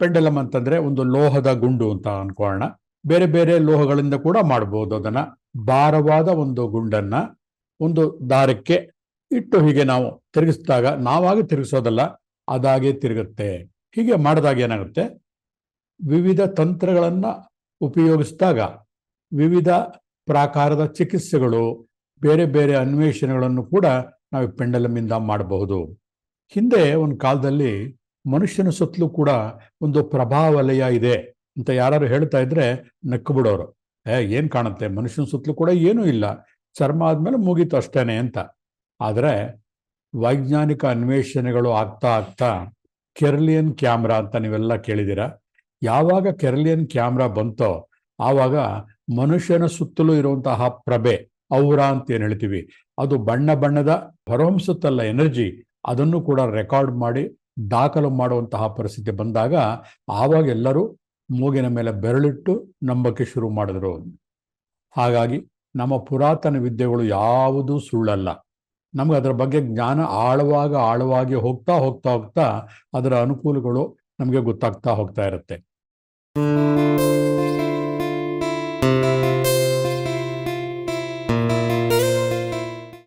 ಪೆಂಡಲಮ್ ಅಂತಂದ್ರೆ ಒಂದು ಲೋಹದ ಗುಂಡು ಅಂತ ಅನ್ಕೋಣ ಬೇರೆ ಬೇರೆ ಲೋಹಗಳಿಂದ ಕೂಡ ಮಾಡಬಹುದು ಅದನ್ನ. ಭಾರವಾದ ಒಂದು ಗುಂಡನ್ನ ಒಂದು ದಾರಕ್ಕೆ ಇಟ್ಟು ಹೀಗೆ ನಾವು ತಿರುಗಿಸಿದಾಗ, ನಾವಾಗಿ ತಿರುಗಿಸೋದಲ್ಲ, ಅದಾಗೆ ತಿರುಗುತ್ತೆ. ಹೀಗೆ ಮಾಡಿದಾಗ ಏನಾಗುತ್ತೆ? ವಿವಿಧ ತಂತ್ರಗಳನ್ನ ಉಪಯೋಗಿಸಿದಾಗ, ವಿವಿಧ ಪ್ರಾಕಾರದ ಚಿಕಿತ್ಸೆಗಳು, ಬೇರೆ ಬೇರೆ ಅನ್ವೇಷಣೆಗಳನ್ನು ಕೂಡ ನಾವು ಪೆಂಡಲಮಿಂದ ಮಾಡಬಹುದು. ಹಿಂದೆ ಒಂದು ಕಾಲದಲ್ಲಿ ಮನುಷ್ಯನ ಸುತ್ತಲೂ ಕೂಡ ಒಂದು ಪ್ರಭಾವಲಯ ಇದೆ ಅಂತ ಯಾರು ಹೇಳ್ತಾ ಇದ್ರೆ ನಕ್ಕು ಬಿಡೋರು. ಏ, ಏನ್ ಕಾಣುತ್ತೆ? ಮನುಷ್ಯನ ಸುತ್ತಲೂ ಕೂಡ ಏನೂ ಇಲ್ಲ. ಚರ್ಮ ಆದ್ಮೇಲೆ ಮುಗೀತು ಅಷ್ಟೇನೆ ಅಂತ. ಆದರೆ ವೈಜ್ಞಾನಿಕ ಅನ್ವೇಷಣೆಗಳು ಆಗ್ತಾ ಆಗ್ತಾ ಕೆರ್ಲಿಯನ್ ಕ್ಯಾಮ್ರಾ ಅಂತ ನೀವೆಲ್ಲ ಕೇಳಿದ್ದೀರಾ? ಯಾವಾಗ ಕೆರ್ಲಿಯನ್ ಕ್ಯಾಮ್ರಾ ಬಂತೋ ಆವಾಗ ಮನುಷ್ಯನ ಸುತ್ತಲೂ ಇರುವಂತಹ ಪ್ರಭೆ, ಔರ ಅಂತ ಏನ್ ಹೇಳ್ತೀವಿ? ಅದು ಬಣ್ಣ ಬಣ್ಣದ ಹೊರಹೊಮ್ಸುತ್ತಲ್ಲ ಎನರ್ಜಿ, ಅದನ್ನು ಕೂಡ ರೆಕಾರ್ಡ್ ಮಾಡಿ ದಾಖಲು ಮಾಡುವಂತಹ ಪರಿಸ್ಥಿತಿ ಬಂದಾಗ ಆವಾಗ ಎಲ್ಲರೂ ಮೂಗಿನ ಮೇಲೆ ಬೆರಳಿಟ್ಟು ನಂಬಕ್ಕೆ ಶುರು ಮಾಡಿದ್ರು ಹಾಗಾಗಿ ನಮ್ಮ ಪುರಾತನ ವಿದ್ಯೆಗಳು ಯಾವುದೂ ಸುಳ್ಳಲ್ಲ. ನಮಗೆ ಅದರ ಬಗ್ಗೆ ಜ್ಞಾನ ಆಳವಾಗ ಆಳವಾಗಿ ಹೋಗ್ತಾ ಹೋಗ್ತಾ ಹೋಗ್ತಾ ಅದರ ಅನುಕೂಲಗಳು ನಮಗೆ ಗೊತ್ತಾಗ್ತಾ ಹೋಗ್ತಾ ಇರುತ್ತೆ.